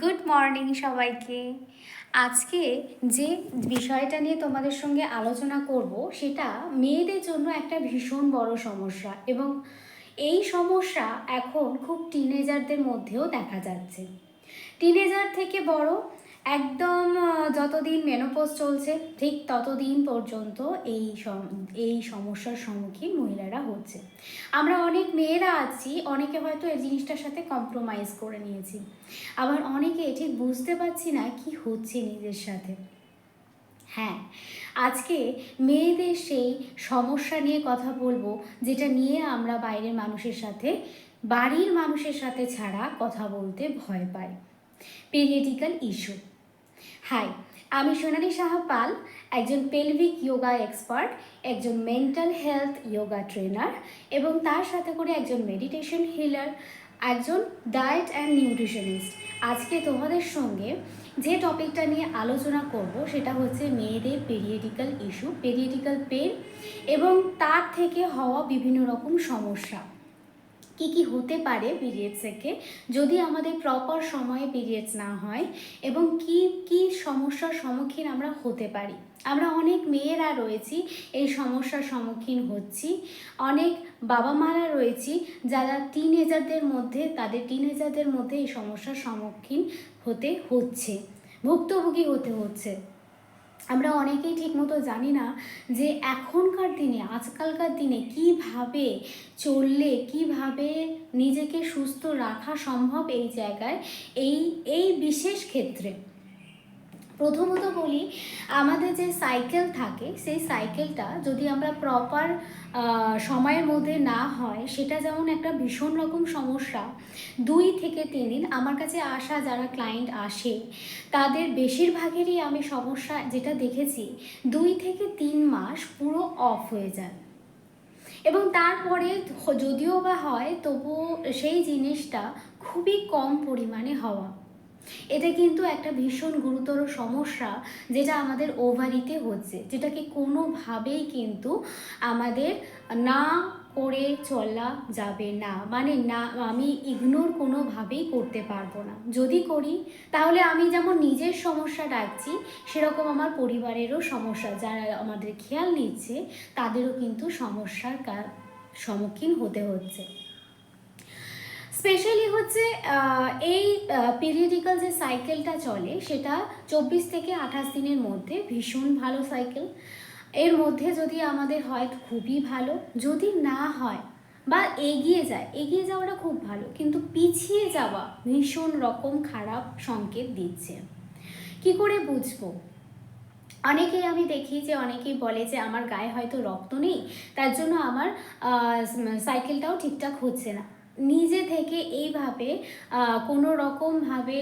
Good morning সবাইকে। আজকে যে বিষয়টা নিয়ে তোমাদের সঙ্গে আলোচনা করব সেটা মেয়েদের জন্য একটা ভীষণ বড় সমস্যা এবং এই সমস্যা এখন খুব টিনেজারদের মধ্যেও দেখা যাচ্ছে। টিনেজার থেকে বড় একদম যতদিন মেনোপোজ চলছে, ঠিক ততদিন পর্যন্ত এই এই সমস্যার সম্মুখীন মহিলারা হচ্ছে। আমরা অনেক মেয়েরা আছি, অনেকে হয়তো এই জিনিসটার সাথে কম্প্রোমাইজ করে নিয়েছি। আবার অনেকে ঠিক বুঝতে পারছি না কি হচ্ছে নিজের সাথে। হ্যাঁ আজকে মেয়েদের সেই সমস্যা নিয়ে কথা বলব, যেটা নিয়ে আমরা বাইরের মানুষের সাথে, বাড়ির মানুষের সাথে ছাড়া কথা বলতে ভয় পাই। পেরিয়েডিক্যাল ইস্যু হাই আমি সোনালি সাহা পাল, একজন পেলভিক যোগা এক্সপার্ট একজন মেন্টাল হেলথ যোগা ট্রেনার এবং তার সাথে করে একজন মেডিটেশন হিলার একজন ডায়েট অ্যান্ড নিউট্রিশনিস্ট আজকে তোমাদের সঙ্গে যে টপিকটা নিয়ে আলোচনা করব সেটা হচ্ছে মেয়েদের পেরিয়েডিক্যাল ইস্যু পেরিয়েডিক্যাল পেন এবং তার থেকে হওয়া বিভিন্ন রকম সমস্যা। কি কি হতে পারে পিরিয়ডস থেকে যদি আমাদের প্রপার সময়ে পিরিয়ডস না হয় এবং কি কি সমস্যার সম্মুখীন আমরা হতে পারি। আমরা অনেক মেয়েরা রয়েছি, এই সমস্যার সম্মুখীন হচ্ছি। অনেক বাবা মারা রয়েছি, যারা টিনেজারদের মধ্যে, তাদের টিনেজারদের মধ্যে এই সমস্যার সম্মুখীন হতে হচ্ছে, ভুক্তভোগী হতে হচ্ছে। আমরা অনেকেই ঠিকমতো জানি না যে এখনকার দিনে, আজকালকার দিনে কীভাবে চললে, কীভাবে নিজেকে সুস্থ রাখা সম্ভব এই জায়গায়, এই এই বিশেষ ক্ষেত্রে। প্রথমত বলি, আমাদের যে সাইকেল থাকে, সেই সাইকেলটা যদি আমরা প্রপার সময়ের মধ্যে না হয়, সেটা যেমন একটা ভীষণ রকম সমস্যা, দুই থেকে তিন দিন আমার কাছে আসা যারা ক্লায়েন্ট আসে, তাদের বেশিরভাগেরই আমি সমস্যা যেটা দেখেছি, দুই থেকে তিন মাস পুরো অফ হয়ে যায়। এবং তারপরে যদিও বা হয়, তবুও সেই জিনিসটা খুবই কম পরিমাণে হওয়া। এটা কিন্তু একটা ভীষণ গুরুতর সমস্যা যেটা আমাদের ওভারিতে হচ্ছে, যেটাকে কোনোভাবেই কিন্তু আমাদের না করে চলা যাবে না। মানে না, আমি ইগনোর কোনোভাবেই করতে পারব না। যদি করি, তাহলে আমি যেমন নিজের সমস্যা ডাকছি, সেরকম আমার পরিবারেরও সমস্যা। যারা আমাদের খেয়াল নিচ্ছে, তাদেরও কিন্তু সমস্যার সম্মুখীন হতে হচ্ছে। স্পেশালি হচ্ছে এই পিরিয়ডিক্যাল যে সাইকেলটা চলে, সেটা চব্বিশ থেকে আঠাশ দিনের মধ্যে ভীষণ ভালো সাইকেল এর মধ্যে যদি আমাদের হয় খুবই ভালো, যদি না হয় বা এগিয়ে যায়, এগিয়ে যাওয়াটা খুব ভালো, কিন্তু পিছিয়ে যাওয়া ভীষণ রকম খারাপ সংকেত দিচ্ছে। কি করে বুঝব? অনেকেই আমি দেখি যে, অনেকেই বলে যে, আমার গায়ে হয়তো রক্ত নেই, তার জন্য আমার সাইকেলটাও ঠিকঠাক হচ্ছে না। নিজে থেকে এইভাবে কোনো রকমভাবে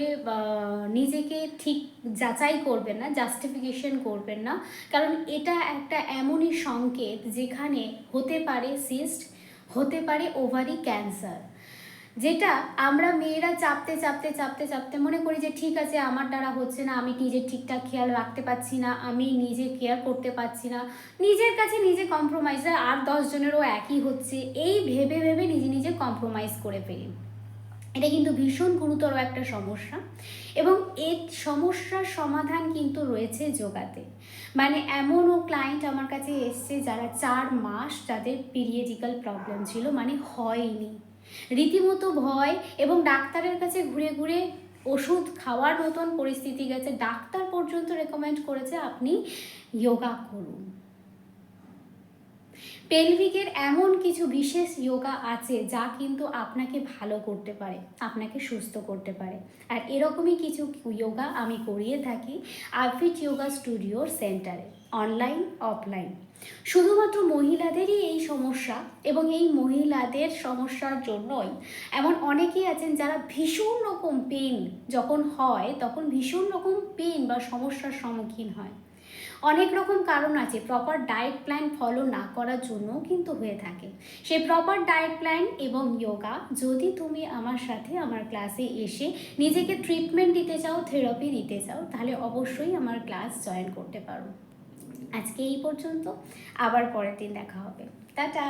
নিজেকে ঠিক যাচাই করবেন না জাস্টিফিকেশন করবেন না। কারণ এটা একটা এমনই সংকেত যেখানে হতে পারে সিস্ট হতে পারে ওভারি ক্যান্সার যেটা আমরা মেয়েরা চাপতে চাপতে চাপতে চাপতে মনে করি যে ঠিক আছে, আমার দ্বারা হচ্ছে না, আমি নিজের ঠিকঠাক খেয়াল রাখতে পারছি না, আমি নিজে কেয়ার করতে পারছি না। নিজের কাছে নিজে কম্প্রোমাইজ আর দশজনেরও একই হচ্ছে। এই ভেবে ভেবে নিজে নিজে কম্প্রোমাইজ করে ফেলি। এটা কিন্তু ভীষণ গুরুতর একটা সমস্যা। এবং এর সমস্যার সমাধান কিন্তু রয়েছে যোগাতে। মানে এমনও ক্লায়েন্ট আমার কাছে এসছে যারা চার মাস যাদের পিরিয়ডিক্যাল প্রবলেম ছিল মানে হয়নি। রীতিমতো ভয় এবং ডাক্তারের কাছে ঘুরে ঘুরে ওষুধ খাওয়ার মতন পরিস্থিতি গেছে। ডাক্তার পর্যন্ত রেকমেন্ড করেছে আপনি যোগা করুন। পেলভিকের এমন কিছু বিশেষ যোগা আছে যা কিন্তু আপনাকে ভালো করতে পারে, আপনাকে সুস্থ করতে পারে। আর এরকমই কিছু যোগা আমি করিয়ে থাকি আরফিট যোগা স্টুডিওর সেন্টারে অনলাইন অফলাইন শুধুমাত্র মহিলাদেরই এই সমস্যা এবং এই মহিলাদের সমস্যার জন্যই এমন অনেকেই আছেন যারা ভীষণ রকম পেন যখন হয়, তখন ভীষণ রকম পেন বা সমস্যার সম্মুখীন হয়। অনেক রকম কারণ আছে। প্রপার ডায়েট প্ল্যান ফলো না করার জন্য কিন্তু হয়ে থাকে। সেই প্রপার ডায়েট প্ল্যান এবং যোগা যদি তুমি আমার সাথে আমার ক্লাসে এসে নিজেকে ট্রিটমেন্ট দিতে চাও থেরাপি দিতে চাও, তাহলে অবশ্যই আমার ক্লাস জয়েন করতে পারো। আজকে এই পর্যন্ত। আবার পরের দিন দেখা হবে। টাটা!